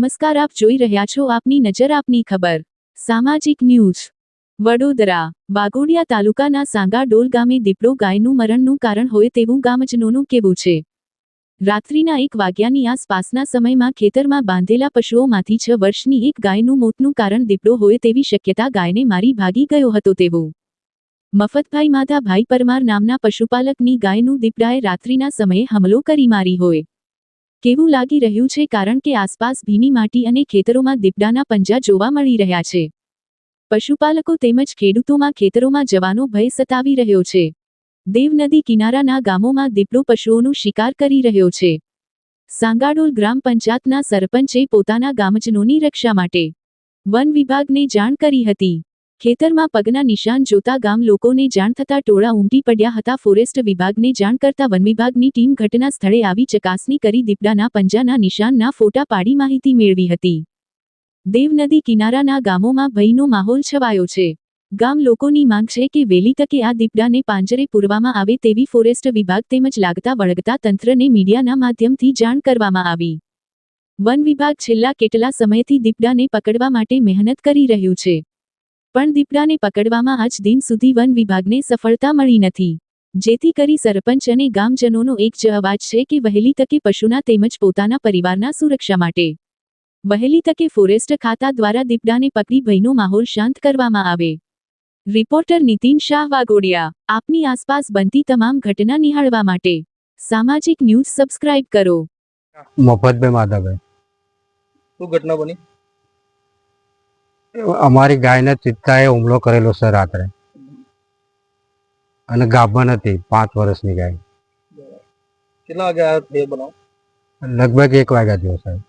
નમસ્કાર, આપ જોઈ રહ્યા છો આપની નજર, આપની ખબર. સામાજિક ન્યૂઝ. વડોદરા વાગોડિયા તાલુકાના સાંગાડોલ ગામે દીપડો ગાયનું મરણનું કારણ હોય તેવું ગામજનોનું કહેવું છે. રાત્રિના એક વાગ્યાની આસપાસના સમયમાં ખેતરમાં બાંધેલા પશુઓમાંથી છ વર્ષની એક ગાયનું મોતનું કારણ દીપડો હોય તેવી શક્યતા ગાયને મારી ભાગી ગયો હતો તેવું. મફતભાઈ માધાભાઈ પરમાર નામના પશુપાલકની ગાયનું દીપડાએ રાત્રિના સમયે હુમલો કરી મારી હોય. કેવું લાગી રહ્યું છે કારણ કે આસપાસ ભીની માટી અને ખેતરોમાં દીપડાના પંજા જોવા મળી રહ્યા છે. પશુપાલકો તેમજ ખેડૂતોમાં ખેતરોમાં જવાનો ભય સતાવી રહ્યો છે. દેવ નદી કિનારાના ગામોમાં દીપડો પશુઓનો શિકાર કરી રહ્યો છે. સાંગાડોલ ગ્રામ પંચાયતના સરપંચે પોતાના ગામજનોની રક્ષા માટે વન વિભાગને જાણ કરી હતી. ખેતરમાં પગના નિશાન જોતા ગામ લોકોને જાણ થતા ટોળા ઉમટી પડ્યા હતા. ફોરેસ્ટ વિભાગને જાણ કરતા વન વિભાગની ટીમ ઘટના સ્થળે આવી ચકાસણી કરી દીપડાના પંજાના નિશાનના ફોટા પાડી માહિતી મેળવી હતી. દેવનદી કિનારાના ગામોમાં ભયનો માહોલ છવાયો છે. ગામ લોકોની માંગ છે કે વહેલી તકે આ દીપડાને પાંજરે પૂરવામાં આવે તેવી ફોરેસ્ટ વિભાગ તેમજ લાગતા વળગતા તંત્રને મીડિયાના માધ્યમથી જાણ કરવામાં આવી. વન વિભાગ છેલ્લા કેટલા સમયથી દીપડાને પકડવા માટે મહેનત કરી રહ્યું છે. પણ દીપડાને પકડવામાં આજ દિન સુધી વન વિભાગને સફળતા મળી નથી. જેથી કરી સરપંચ અને ગામજનોનો એક જ અવાજ છે કે વહેલી તકે પશુના તેમજ પોતાના પરિવારના સુરક્ષા માટે. વહેલી તકે ફોરેસ્ટ ખાતા દ્વારા દીપડાને પકડી ભયનો માહોલ શાંત કરવામાં આવે. રિપોર્ટર નીતિન શાહ વાગોડિયા આપની આસપાસ બનતી તમામ ઘટના નિહાળવા માટે. સામાજિક ન્યૂઝ સબસ્ક્રાઇબ કરો. મફતભાઈ માધવભાઈ. શું ઘટના બની? અમારી ગાયને ચિત્તાએ હુમલો કરેલો છે રાત્રે. અને ગાભણ હતી પાંચ વર્ષની ગાય. કેટલા વાગે આ બનાવ? લગભગ એક વાગ્યા જેવો સાહેબ.